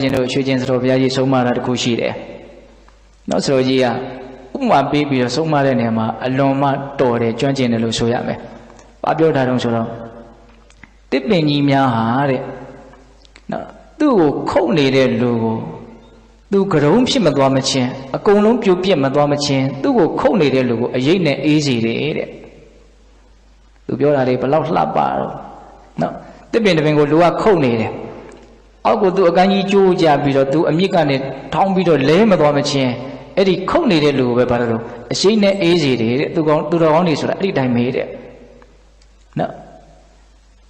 ကျွန်တော်ရွှေကျင်စတော်ဘုရားကြီးဆုံးမတာတစ်ခုရှိတယ်။နောက်စတော်ကြီးကဥမာပေးပြီးတော့ဆုံးမတဲ့နေရာမှာအလွန်မှတော်တယ်ကျွမ်းကျင်တယ်လို့ဆိုရမယ်။ဘာပြောတာတုံးဆိုတော့တစ်ပင်ကြီးများဟာတဲ့နော်သူ့ကိုခုတ်နေတဲ့လူကိုသူကရုံးဖြစ်မသွားမချင်းအကုန်လုံးပြုတ်ပြက်မသွားမချင်းသူ့ကိုခုတ်နေတဲ့လူကိုအရေးနဲ့အေးစီတယ်တဲ့။သူပြောတာလေဘလောက်လှပတော့နော်တစ်ပင်တစ်ပင်ကိုလူကခုတ်နေတယ် အောက်ကိုသူအကန်းကြီးကျိုးကြပြီးတော့သူအမြစ်ကနေထောင်းပြီးတော့လဲမသွားမချင်းအဲ့ဒီခုတ်နေတဲ့လူကိုပဲဘာလို့အရှိနဲ့အေးစီတယ်တဲ့သူကောင်းသူတော်ကောင်းနေဆိုတာအဲ့ဒီတိုင်းမေးတဲ့နော်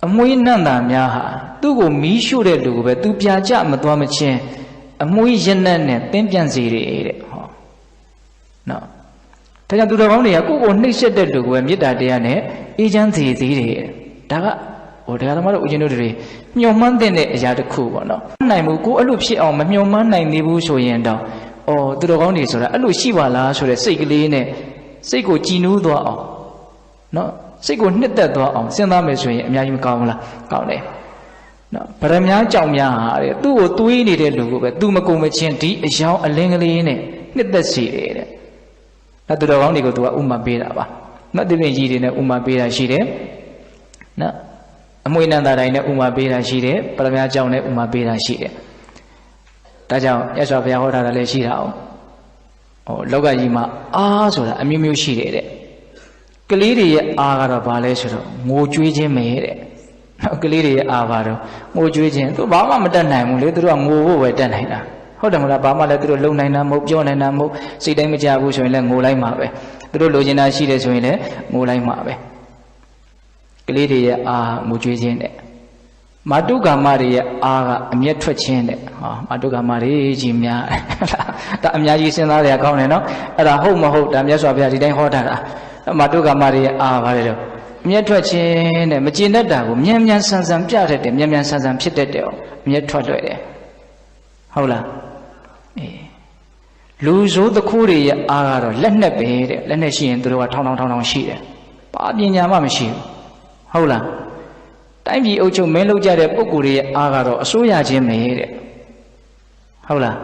အမွှေးနန့်တာများဟာသူ့ကိုမီးရှို့တဲ့လူကိုပဲသူပြာကျမသွားမချင်းအမွှေးရနက်နဲ့တင်းပြန်စီတယ်တဲ့ဟောနော်ဒါကြောင့်သူတော်ကောင်းတွေကကိုယ့်ကိုနှိပ်စက်တဲ့လူကိုပဲမေတ္တာတရားနဲ့အေးချမ်းစေသေးတယ်ဒါက ဟိုတရားသမားတို့ဦးဇင်းတို့တွေမျှော်မှန်းတဲ့အရာတစ်ခုပေါ့နော်နိုင်ဘူးကိုအဲ့လိုဖြစ်အောင်မမျှော်မှန်းနိုင်သေးဘူးဆိုရင်တော့အော်သူတော်ကောင်းတွေဆိုတာအဲ့လိုရှိပါလားဆိုတဲ့စိတ်ကလေးနဲ့စိတ်ကိုကြည်နူးသွားအောင်နော်စိတ်ကိုနှစ်သက်သွားအောင်စဉ်းစားမယ်ဆိုရင်အများကြီးမကောင်းဘူးလားကောင်းတယ်နော်ဗရမ ्या ကြောင့်များဟာတဲ့သူ့ကိုတွေးနေတဲ့လူကိုပဲသူမကုံမချင်းဒီအယောင်အလင်းကလေးနဲ့နှစ်သက်စေတယ်တဲ့ဒါသူတော်ကောင်းတွေကိုသူကဥမာပေးတာပါနော်ဒီပြင်ကြီးတွေနဲ့ဥမာပေးတာရှိတယ်နော် အမွေနန္တာတိုင်းနဲ့ဥမာပေးတာရှိတယ်ပရမ ्या ကြောင့်နဲ့ဥမာပေးတာရှိတယ်ဒါကြောင့်ရသော်ဘုရားဟောထားတာလည်းရှိတာအောင်ဟောလောကကြီးမှာအားဆိုတာအမျိုးမျိုးရှိတယ်တဲ့ကလေးတွေရဲ့အားကတော့ဘာလဲဆိုတော့ငိုကြွေးခြင်းပဲတဲ့နောက်ကလေးတွေရဲ့အားပါတော့ငိုကြွေးခြင်းသူဘာမှမတတ်နိုင်ဘူးလေသူတို့ကငိုဖို့ပဲတတ်နိုင်တာဟုတ်တယ်မလားဘာမှလည်းသူတို့လုံနိုင်တာမဟုတ်ပြောနိုင်တာမဟုတ်စိတ်တိုင်းမကြဘူးဆိုရင်လည်းငိုလိုက်မှာပဲသူတို့လိုချင်တာရှိတယ်ဆိုရင်လည်းငိုလိုက်မှာပဲက လေးတွေရဲ့အားငိုကြွေးခြင်းတဲ့မာတုကာမတွေရဲ့အားကအမျက်ထွက်ခြင်းတဲ့ဟောမာတုကာမတွေကြီးများဒါအများကြီးစဉ်းစားရကောင်းတယ်နော်အဲ့ဒါဟုတ်မဟုတ်ဒါမြတ်စွာဘုရားဒီတိုင်းဟောတာလားမာတုကာမတွေရဲ့အားပါတယ်တော့အမျက်ထွက်ခြင်းတဲ့မကျင်တတ်တာကိုမြန်မြန်ဆန်ဆန်ပြတတ်တယ်မြန်မြန်ဆန်ဆန်ဖြစ်တတ်တယ်အမျက်ထွက်လွယ်တယ်ဟုတ်လားအေးလူဆိုးသခိုးတွေရဲ့အားကတော့လက်နဲ့ပဲတဲ့လက်နဲ့ရှိရင်သူတို့ကထောင်းထောင်းထောင်းထောင်းရှိတယ်ဘာပညာမှမရှိဘူး ဟုတ်လားတိုင်းပြည်အုပ်ချုပ်မင်းလုပ်ကြတဲ့ပုဂ္ဂိုလ်တွေရဲ့အားကတော့အစိုးရချင်းပဲတဲ့ဟုတ်လား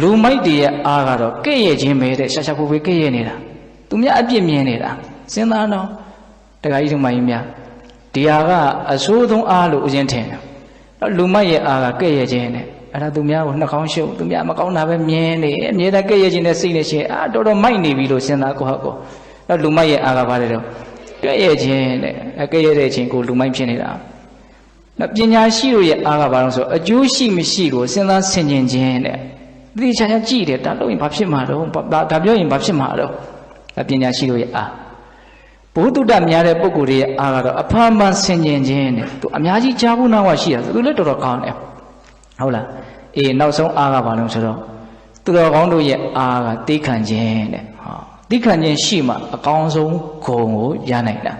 လူမိုက်တွေရဲ့အားကတော့ကဲ့ရဲ့ချင်းပဲတဲ့ရှာရှာဖူဖူကဲ့ရဲ့နေတာသူများအပြစ်မြင်နေတာစဉ်းစားတော့တခါကြီးထုံမကြီးများဒီဟာကအဆိုးဆုံးအားလို့ဦးဇင်းထင်တယ်တော့လူမိုက်ရဲ့အားကကဲ့ရဲ့ချင်းတဲ့အဲ့ဒါသူများကိုနှာခေါင်းရှုပ်သူများမကောင်းတာပဲမြင်နေအမြဲတမ်းကဲ့ရဲ့ချင်းနဲ့စိတ်နဲ့ရှင်အာတော်တော်မိုက်နေပြီလို့စဉ်းစားကိုဟုတ်ကိုတော့လူမိုက်ရဲ့အားကပါတယ် တော့ကဲ့ရဲ့ခြင်းတဲ့ကဲ့ရဲ့တဲ့ခြင်းကိုလူမိုက်ဖြစ်နေတာနော်ပညာရှိတို့ရဲ့အားကဘာလို့ဆိုအကျိုးရှိမရှိကိုစဉ်းစားဆင်ခြင်ခြင်းတဲ့ဒီချာချာကြည့်တယ်ဒါလို့ရင်ဘာဖြစ်မှာတော့ဒါပြောရင်ဘာဖြစ်မှာတော့ဒါပညာရှိတို့ရဲ့အားဘုဒ္ဓတများတဲ့ပုဂ္ဂိုလ်တွေရဲ့အားကတော့အဖမ်းပန်းဆင်ခြင်ခြင်းတဲ့သူအများကြီးကြားဘူးနာဝရှိတာသူလည်းတော်တော်ကောင်းတယ်ဟုတ်လားအေးနောက်ဆုံးအားကဘာလို့ဆိုတော့သူတော်ကောင်းတို့ရဲ့အားကသိခံခြင်းတဲ့ဟော သိခံခြင်းရှိမှအကောင်းဆုံးဂုံကိုရနိုင်တာ